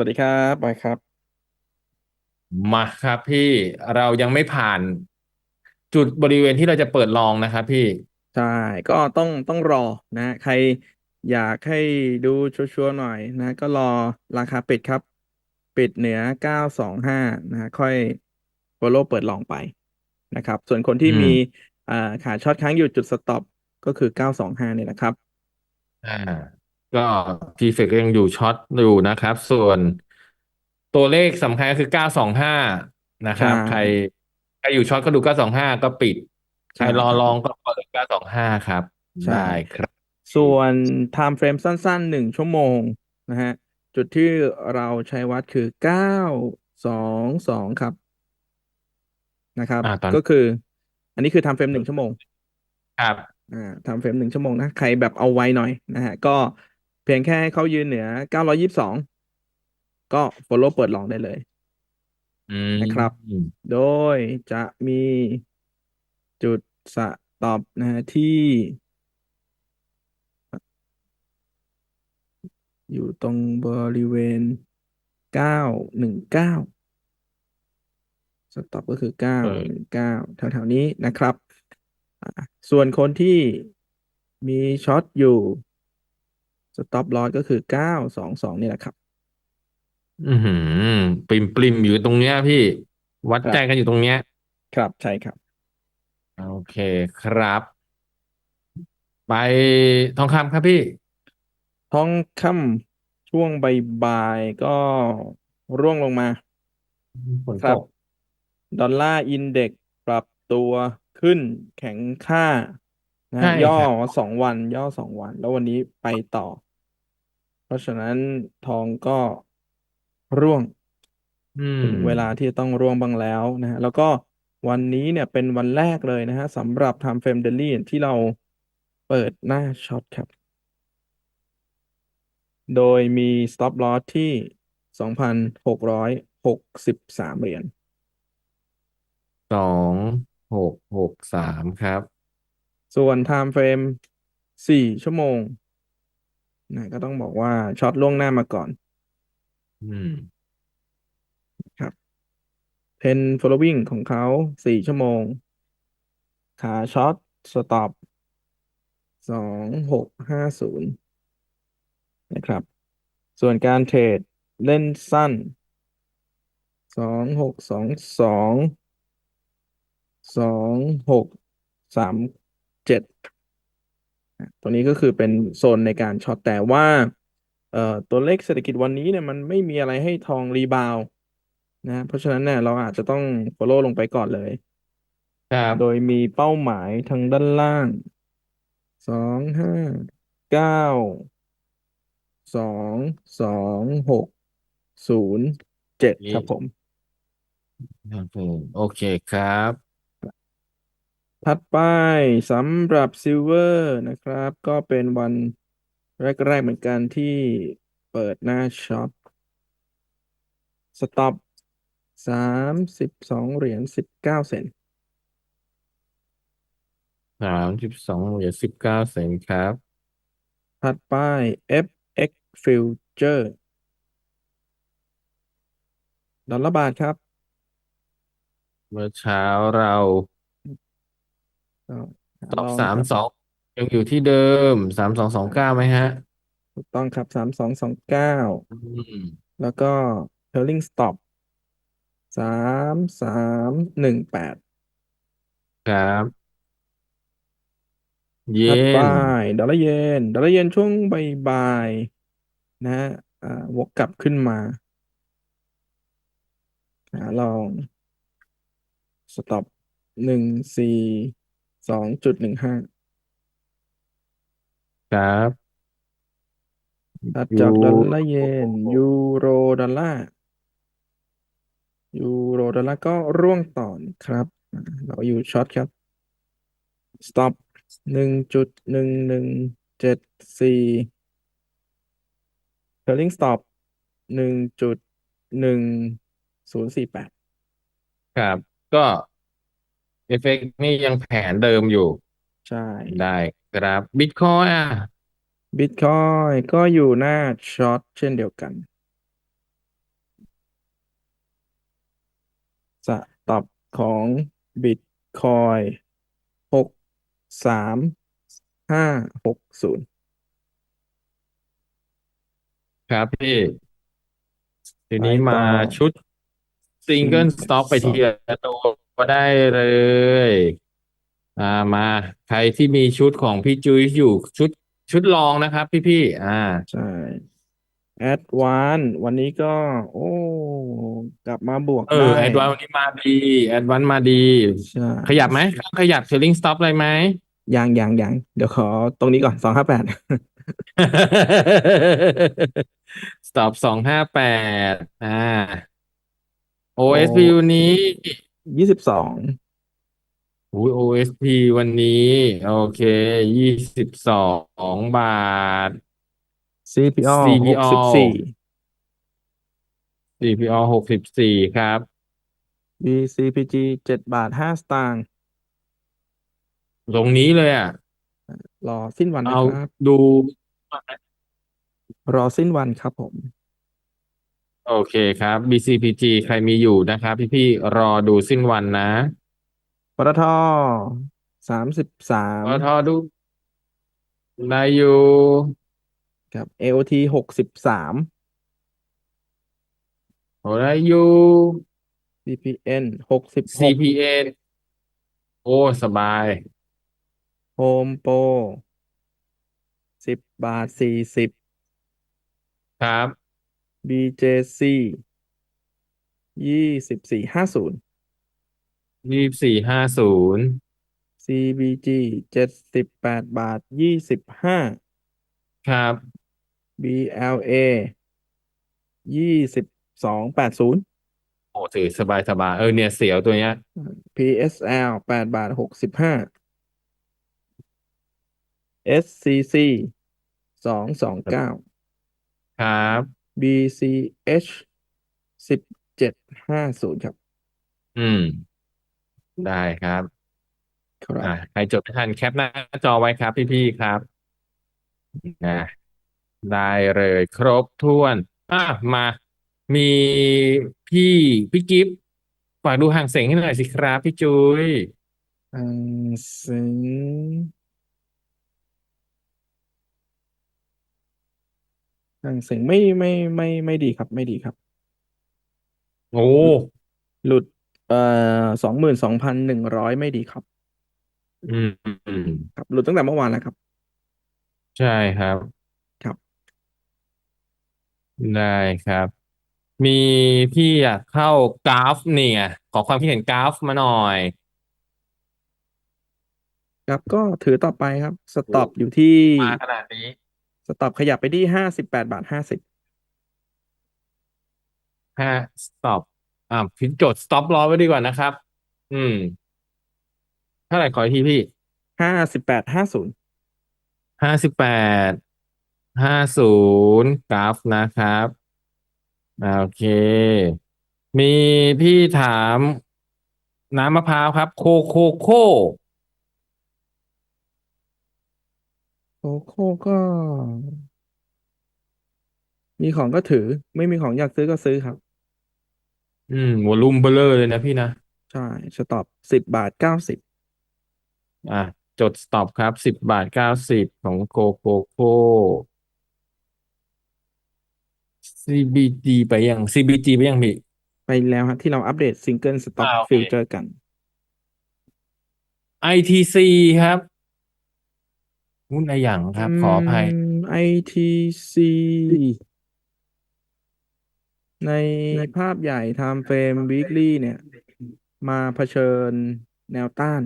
วัสดีครับบอยครับ มาครับพี่เรายังไม่ผ่าน จุดบริเวณที่เราจะเปิดลองนะครับพี่ ใช่ก็ต้องต้องรอนะ ใครอยากให้ดูชัวร์ๆหน่อยนะ ก็รอราคาปิดครับ ปิดเหนือ925นะค่อย follow เปิดลองไปนะครับ ส่วนคนที่อืมมีอ่าขาช็อตค้างอยู่จุดสต็อปก็คือ925เนี่ยนะครับ อ่า ก็ทีเฟกยังอยู่ช็อตอยู่นะครับ ส่วนตัวเลขสำคัญก็คือเก้าสองห้านะคใช่รับ ใครใครอยู่ช็อตก็ดูเก้าสองห้าก็ปิด ใครใช่รอครับผมลองก็เปิดเก้าสองห้าครับ ใช่ได้ครับ ส่วน time frame สั้นๆหนึ่งชั่วโมงนะฮะ จุดที่เราใช้วัดคือ922ครับนะครับอ่าตอนก็คือ อันนี้คือ time frame หนึ่งชั่วโมง ครับอ่า time frame หนึ่งชั่วโมงนะ ใครแบบเอาไว้หน่อยนะฮะ ก็ เพียงแค่ให้เขายืนเหนือ 922 ก็ follow เปิดลองได้เลยอืนะครับมโดยจะมีจุดสต็อปนะฮะที่ อยู่ตรงบริเวณ 919 สต็อปก็คือเออ919 แถวๆนี้นะครับอ่าส่วนคนที่มีช็อตอยู่ สต็อปลอสก็คือ922นี่แหละครับ อือหือปริมปริมอยู่ตรงเนี้ยพี่วัดครัใจบกันอยู่ตรงเนี้ย ครับใช่ครับ โอเคครับ ไปทองคำครับพี่ ทองคำช่วงบ่ายๆก็ร่วงลงมาฝนครัตบกดอลลาร์อินเด็กซ์ปรับตัวขึ้นแข็งค่า นะใช่ย่อครับ สองวัน ย่อสองวัน แล้ววันนี้ไปต่อ เพราะฉะนั้นทองก็ร่วง อืม ถึงเวลาที่จะต้องร่วงบ้างแล้วนะฮะแล้วก็วันนี้เนี่ยเป็นวันแรกเลยนะฮะสำหรับ Time Frame Daily ที่เราเปิดหน้าช็อตครับ โดยมี Stop Loss ที่ 2,663 เหรียญสองหกหกสามครับ ส่วน Time Frame 4ชั่วโมงนะก็ต้องบอกว่าช็อตล่วงหน้ามาก่อน อืม ครับ Pen following ของเขา4ชั่วโมง ขาช็อตสต็อป2650นะครับ ส่วนการเทรดเล่นสั้น 2622 2637ตัวนี้ก็คือเป็นโซนในการช็อตแต่ว่าเอ่อตัวเลขเศรษฐกิจวันนี้เนี่ยมันไม่มีอะไรให้ทองรีบาวด์นะเพราะฉะนั้นเนี่ยเราอาจจะต้อง follow ลงไปก่อนเลย ครับโดยมีเป้าหมายทางด้านล่างสองห้าเก้าสองสองหกศูนย์เจ็ดครับผมครับผมโอเคครับ ถัดไปสำหรับซิลเวอร์นะครับ ก็เป็นวันแรก ๆ เหมือนกันที่เปิดหน้าช็อตสต็อปสามสิบสองเหรียญสิบเก้าเซนต์สามสิบสองเหรียญสิบเก้าเซนต์ครับ ถัดไป FX Future ดอลลาร์บาทครับ เมื่อเช้าเรา ก็หาตอบลองสามครับสองยังอยู่ที่เดิมสามสองสองเก้าไหมฮะ ถูกต้องครับสามสองสองเก้าอืมแล้วก็ trailing stop สามสามหนึ่งแปดครับ เยถัดไปน ดอลลาร์เยนดอลลาร์เยนช่วงบ่ายๆนะฮะอ่าวกกลับขึ้นมาหาลอง stop หนึ่งสี่ สองจุดหนึ่งห้าครับถัดยูจากดอลลาร์เยนยูโรดอลลาร์ยูโรดอลลาร์ก็ร่วงต่อนะครับอ่าเราอยู่ช็อตครับ stop หนึ่งจุดหนึ่งหนึ่งเจ็ดสี่ trailing stop หนึ่งจุดหนึ่งศูนย์สี่แปด ครับ ก็ เอฟเฟกนี่ยังแผนเดิมอยู่ ใช่ได้ครับบิตคอยอะบิตคอยก็อยู่หน้าช็อตเช่นเดียวกันสต็อปของบิตคอยหกสามห้าหกศูนย์ครับพี่ ทีนี้มาชุดซิงเกิลสต็อกไปทีละตัว ก็ได้เลยอ่ามา ใครที่มีชุดของพี่จุ้ยอยู่ชุดชุดรองนะครับ พี่พี่ๆอ่า ใช่แอดวานวันนี้ก็ โอ้ กลับมาบวกเออได้ แอดวานวันนี้มาดีแอดวานมาดี ใช่ขยับไหมขยับเทรลลิงสต็อปอะไรไหม ยังยังยังเดี๋ยวขอตรงนี้ก่อนสองห้าแปด สต็อปสองห้าแปดอ่า OSP วันนี้ ยี่สิบสองอุ้ย OSP วันนี้ โอเคยี่สิบสองบาท CPO ห CPO กสิบสี่ CPO หกสิบสี่ครับ BCPG เจ็ดบาทห้าสตางค์ตรงนี้เลยอะ รอสิ้นวันนะเอาครับ ดู รอสิ้นวันครับผม โอเคครับ BCPG ใครมีอยู่นะครับ พี่ๆรอดูสิ้นวันนะปตทสามสิบสามปตทดูได้อยู่ครับ AOT หกสิบสามโอ้ได้อยู่ CPN หกสิบหก CPN โอ้สบาย Home Pro สิบบาทสี่สิบครับ BJC ยี่สิบสี่ห้าศูนย์ ยี่สี่ห้าศูนย์ CBG เจ็ดสิบแปดบาทยี่สิบห้า ครับ BLA ยี่สิบสองแปดศูนย์ โอ้ถือสบายสบายเออเนี่ยเสียวตัวเนี้ย PSL แปดบาทหกสิบห้า SCC สองสองเก้า ครับ BCH สิบเจ็ดห้าศูนย์ครับ อืม ได้ครับ ครับอ่าใครจดไม่ทันแคปหน้าจอไว้ครับพี่ๆครับนะได้เลยครบถ้วนอะมา มีพี่พี่กิฟต์ฝากดูห่างเสียงให้หน่อยสิครับ พี่จุ้ย อังเสิง อังเสิงไม่ไม่ไม่ไม่ดีครับ ไม่ดีครับ โอ้ หลุดเอ่อสองหมื่นสองพันหนึ่งร้อยไม่ดีครับ อืมอืมครับ หลุดตั้งแต่เมื่อวานแล้วครับ ใช่ครับ ครับ ได้ครับ มีพี่อยากเข้ากราฟเนี่ย ขอความคิดเห็นกราฟมาหน่อย ครับก็ถือต่อไปครับสต็อปอยู่ที่มาขนาดนี้ สต็อปขยับไปที่ห้าสิบแปดบาทห้าสิบห้าสต็อปอ่าพิจดสต็อปรอไว้ดีกว่านะครับ อืม เท่าไหร่ขออีกทีพี่ห้าสิบแปดห้าศูนย์ห้าสิบแปดห้าศูนย์กราฟนะครับอ่าโอเค มีพี่ถามน้ำมะพร้าวครับ โคโคโค่ โคโค่ก็ มีของก็ถือ ไม่มีของอยากซื้อก็ซื้อครับ อืมวอลุ่มเบลอเลยนะพี่นะ ใช่สต็อปสิบบาทเก้าสิบอะจดสต็อปครับสิบบาทเก้าสิบของโคโคโค่ CBG ไปยัง CBG ไปยังพี่ ไปแล้วฮะที่เราอัปเดตซิงเกิลสต็อกอ่าโอเค ฟิวเจอร์กัน ITC ครับ หุ้นอะไรอย่างครับ ขออภัยไอทีซีในภาพใหญ่ Time Frame Weekly เนี่ย มาเผชิญแนวต้าน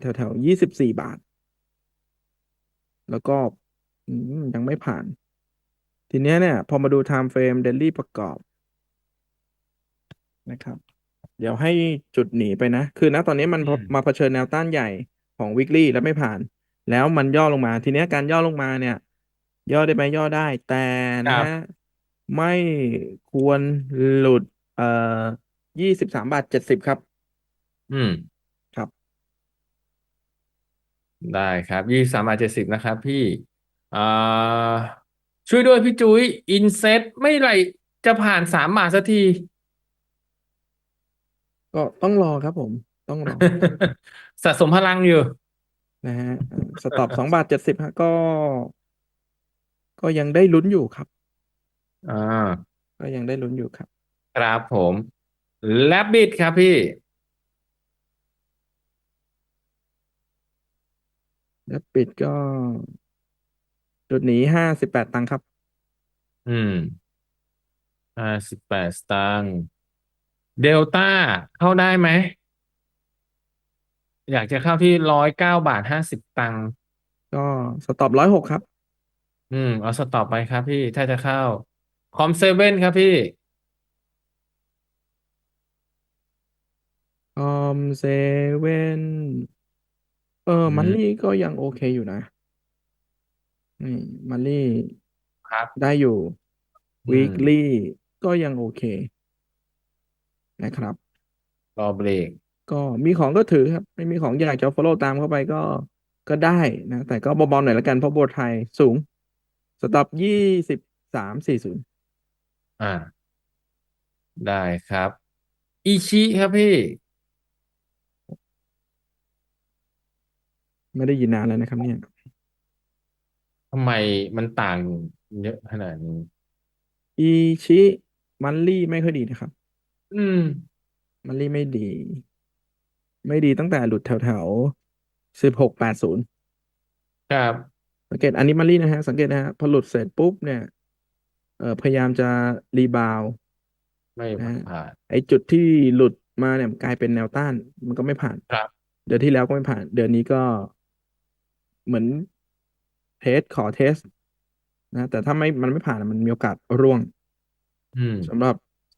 แถวแถวยี่สิบสี่บาท แล้วก็อืมยังไม่ผ่าน ทีเนี้ยเนี่ย พอมาดู Time Frame Daily ประกอบนะครับ เดี๋ยวให้จุดหนีไปนะ คือณตอนนี้มันอืม มาเผชิญแนวต้านใหญ่ของ weekly แล้วไม่ผ่าน แล้วมันย่อลงมา ทีเนี้ยการย่อลงมาเนี่ย ย่อได้ไหมย่อได้ แต่นะฮะไม่ควรหลุดเอ่อยี่สิบสามบาทเจ็ดสิบครับอืม ครับ ได้ครับยี่สามบาทเจ็ดสิบนะครับพี่อ่าช่วยด้วยพี่จุ้ยอินเซ็ตไม่ไหรจะผ่านสามบาทสักที ก็ต้องรอครับผมต้องรอ สะสมพลังอยู่ นะฮะสต็อปสองบาทเจ็ดสิบฮะก็ ก็ยังได้ลุ้นอยู่ครับ อ่า ก็ยังได้ลุ้นอยู่ครับ ครับผมแลบบิดครับพี่แล้วปิดก็ จุดหนีห้าสิบแปดตังค์ครับ อืมห้าสิบแปดสตางค์เดลต้าเข้าได้ไหม อยากจะเข้าที่ร้อยเก้าบาทห้าสิบตังค์ก็สต็อปร้อยหกครับ อืม เอาสต็อปไปครับพี่ถ้าจะเข้า คอมเซเว่นครับพี่ ออมเซเว่นเออ อืมันมลี่ก็ยังโอเคอยู่นะนี่มันลี่ครับ ได้อยู่ อืวีม คลี่ก็ยังโอเคนะครับรอเบรก ก็มีของก็ถือครับ ไม่มีของอยากจะ follow ตามเข้าไปก็ก็ได้นะ แต่ก็เบาๆหน่อยละกันเพราะโบวไทยสูง สต็อปยี่สิบสามสี่ศูนย์อ่า ได้ครับ อิชิครับพี่ ไม่ได้ยินนานแล้วนะครับ เนี่ยทำไมมันต่างเยอะขนาดนี้อีชิ มันลี่ไม่ค่อยดีนะครับ อืม มันลี่ไม่ดี ไม่ดีตั้งแต่หลุดแถวแถวสิบหกแปดศูนย์ครับ สังเกตอันนี้มันลี่นะฮะ สังเกตนะฮะ พอหลุดเสร็จปุ๊บเนี่ย เอ่อพยายามจะรีบาวไม่นะฮะผ่านไอ้จุดที่หลุดมาเนี่ยกลายเป็นแนวต้าน มันก็ไม่ผ่านครับ เดือนที่แล้วก็ไม่ผ่าน เดือนนี้ก็เหมือนเทสขอเทสนะแต่ถ้าไม่มันไม่ผ่านมันมีโอกาสร่วงอืมสำหรับ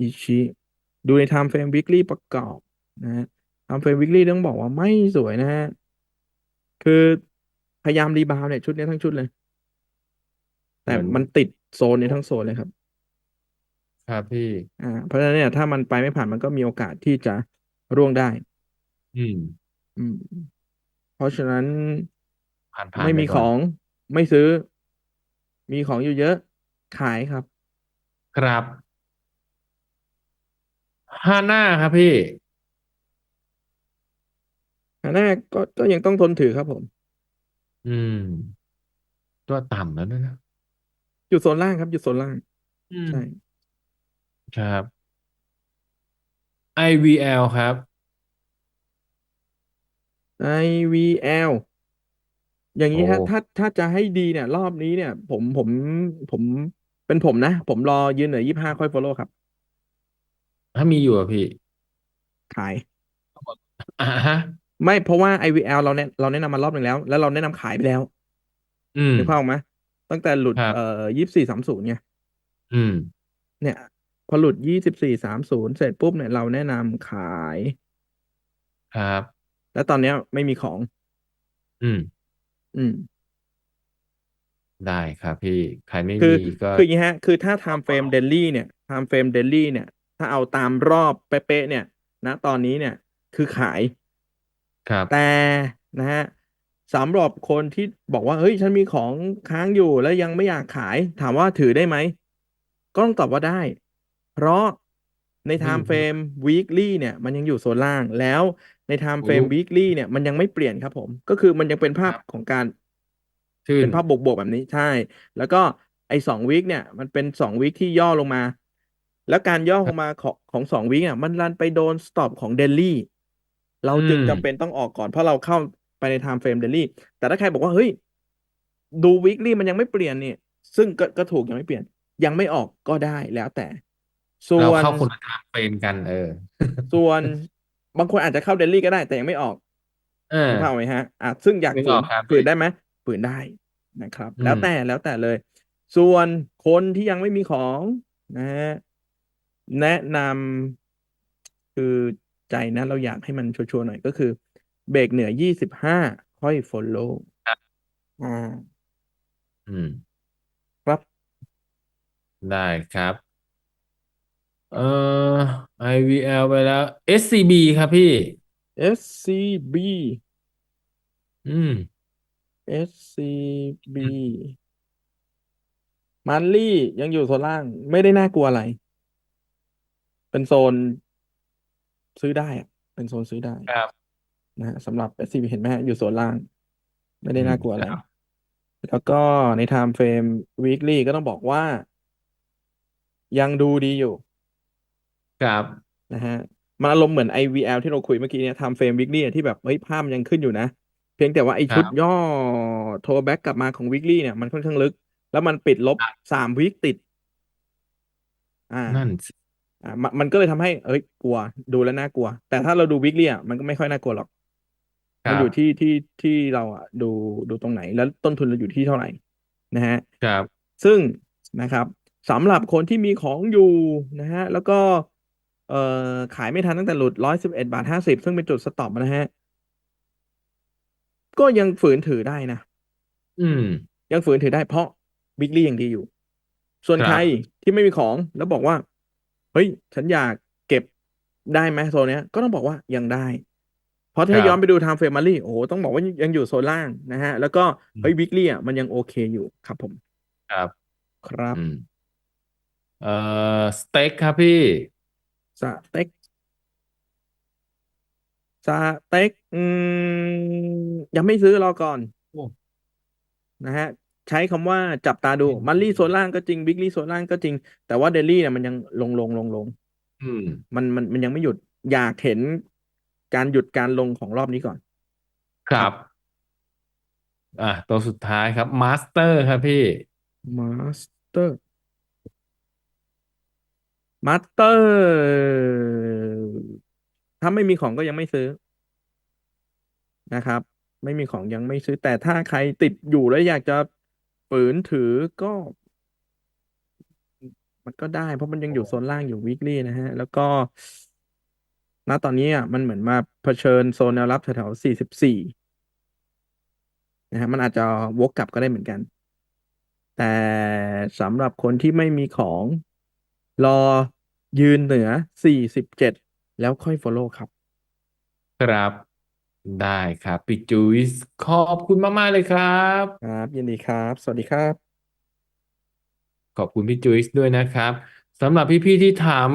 อิชิดูใน time frame weekly ประกอบนะ ฮะ time frame weekly ต้องบอกว่าไม่สวยนะฮะ คือพยายามรีบาวเนี่ยชุดนี้ทั้งชุดเลย แต่เหมือนมันติดโซนนี้ทั้งโซนเลยครับ ครับพี่ อ่า เพราะฉะนั้นเนี่ยถ้ามันไปไม่ผ่านมันก็มีโอกาสที่จะร่วงได้ อืม อืม เพราะฉะนั้นผ่านผ่านไม่ไปมีก่ขอนอง ไม่ซื้อ มีของอยู่เยอะ ขายครับ ครับฮาน่าครับพี่ อันแรกก็ก็ยังต้องทนถือครับผม อืม ตัวต่ำแล้วด้วยนะอยู่โซนล่างครับ อยู่โซนล่าง อืม ใช่ ครับ IVL ครับ IVL อย่างนี้ฮะโอ้ ถ้าถ้าจะให้ดีเนี่ย รอบนี้เนี่ย ผมผมผมเป็นผมนะ ผมรอยืนเหนือยี่ห้าค่อย follow ครับ ถ้ามีอยู่อะพี่ขาย อ่าฮะ ไม่เพราะว่า IVL เราแนะเราแนะนำมารอบหนึ่งแล้ว แล้วเราแนะนำขายไปแล้วอืมนึกภาพออกไหมตั้งแต่หลุดครับ เอ่อยี่สี่สามศูนย์ไงอืม เนี่ย พอหลุดยี่สิบสี่สามศูนย์เสร็จปุ๊บเนี่ยเราแนะนำขาย ครับ แล้วตอนเนี้ยไม่มีของ อืม อืม ได้ครับพี่ ใครไม่คือ มีก็ คืออย่างนี้ฮะ คือถ้า time frame daily เนี่ย time frame daily เนี่ย ถ้าเอาตามรอบเป๊ะๆเนี่ย ณ ตอนนี้เนี่ย คือขาย ครับ แต่นะฮะสำหรับคนที่บอกว่าเฮ้ย ฉันมีของค้างอยู่แล้วยังไม่อยากขาย ถามว่าถือได้ไหม ก็ต้องตอบว่าได้ เพราะในไม่ time frame weekly เนี่ย มันยังอยู่โซนล่างแล้วใน time frame โอ้ weekly เนี่ยมันยังไม่เปลี่ยนครับผม ก็คือมันยังเป็นภาพครับของการขึ้นเป็นภาพบวกๆแบบนี้ใช่ แล้วก็ไอ้สองวีคเนี่ยมันเป็นสองวีคที่ย่อลงมา แล้วการย่อลงมาของของสองวีคอะมันรันไปโดนสต็อปของเดลลี่ เราจึงอืมจำเป็นต้องออกก่อนเพราะเราเข้าไปในไทม์เฟรมเดลลี่แต่ถ้าใครบอกว่าเฮ้ย ดูวีคลี่มันยังไม่เปลี่ยนนี่ ซึ่งก็ก็ถูกยังไม่เปลี่ยน ยังไม่ออกก็ได้แล้วแต่ ส่เราวนเข้าคนละทางเป็นกัน เออ ส่วนบางคนอาจจะเข้าเดลลี่ก็ได้แต่ยังไม่ออกเออนึกภาพออกไหมฮะอะซึ่งอยากนึกฝือนอกครับฝืนได้ไหมฝืนได้นะครับ อืม แล้วแต่แล้วแต่เลย ส่วนคนที่ยังไม่มีของนะฮะแนะนำคือ ใจนะ เราอยากให้มันชัวร์ๆหน่อยก็คือ เบรกเหนือยี่สิบห้าค่อย follow อ่าอืม ครับ ได้ครับ เอ่อ IVL ไปแล้ว SCB ครับพี่ SCB อืม SCB มันลี่ยังอยู่โซนล่าง ไม่ได้น่ากลัวอะไร เป็นโซน ซื้อได้อะเป็นโซนซื้อได้ครับนะฮะสำหรับ SCB เห็นไหมฮะอยู่โซนล่าง ไม่อืได้มน่ากลัวอะไรครับแล้วก็ใน time frame weekly ก็ต้องบอกว่า ยังดูดีอยู่ครับนะฮะมันอารมณ์เหมือน IVL ที่เราคุยเมื่อกี้เนี่ย time frame weekly อะที่แบบเฮ้ยภาพมันยังขึ้นอยู่นะ เพียงแต่ว่าไอคชุรัดบย่อโทรแบ็กกลับมาของ weekly เนี่ยมันค่อนข้างลึก แล้วมันปิดลบครับสามวีคติด อ่านั่นสิ อ่ามันมันก็เลยทำให้เอ้ยกลัว ดูแล้วน่ากลัว แต่ถ้าเราดู weekly อะมันก็ไม่ค่อยน่ากลัวหรอกคมันรัอบยู่ที่ที่ที่เราอะดูดูตรงไหน แล้วต้นทุนเราอยู่ที่เท่าไหร่นะฮะครับ ซึ่งนะครับสำหรับคนที่มีของอยู่นะฮะ แล้วก็ เอ่อขายไม่ทันตั้งแต่หลุดร้อยสิบเอ็ดบาทห้าสิบซึ่งเป็นจุดสต็อปนะฮะ ก็ยังฝืนถือได้นะ อืม ยังฝืนถือได้เพราะบิ๊กลี่ยังดีอยู่ ส่วนคใครัรบที่ไม่มีของแล้วบอกว่า เฮ้ย ฉันอยากเก็บได้ไหมโซนเนี้ย ก็ต้องบอกว่ายังได้ เพราะคถ้ารัย้อนบไปดูทางเฟรมารี่โอ้โหต้องบอกว่ายังอยู่โซนล่างนะฮะ แล้วก็อืเฮ้ยมบิ๊กลี่อะมันยังโอเคอยู่ครับผม ครับ ครับอืมเอ่อสเต็กครับพี่สเต็กสเต็กอืมยังไม่ซื้อรอก่อนโอ้นะฮะ ใช้คำว่าจับตาดูอืมมันลี่โซนล่างก็จริงบิ๊กลี่โซนล่างก็จริง แต่ว่าเดลี่เนี่ยมันยังลงลงลงลงอืมมันมันมันยังไม่หยุดอยากเห็นการหยุดการลงของรอบนี้ก่อนคครัรับบอะตัวสุดท้ายครับมาสเตอร์ครับพี่มาสเตอร์มาสเตอร์ถ้าไม่มีของก็ยังไม่ซื้อนะครับ ไม่มีของยังไม่ซื้อแต่ถ้าใครติดอยู่แล้วอยากจะ ฝืนถือก็ มันก็ได้ เพราะมันยังอยู่โซนล่างอยู่ weekly นะฮะ แล้วก็ณตอนนี้อะมันเหมือนมาเผชิญโซนแนวรับแถวๆสี่สิบสี่นะฮะมันอาจจะวกกลับก็ได้เหมือนกัน แต่สำหรับคนที่ไม่มีของรอยืนเหนือสี่สิบเจ็ดแล้วค่อย follow ครับ ครับ ได้ครับพี่จุยส์ขอบคุณมาก ๆ เลยครับ ครับ ยินดีครับ สวัสดีครับ ขอบคุณพี่จุยส์ด้วยนะครับสำหรับพี่ ๆ ที่ถาม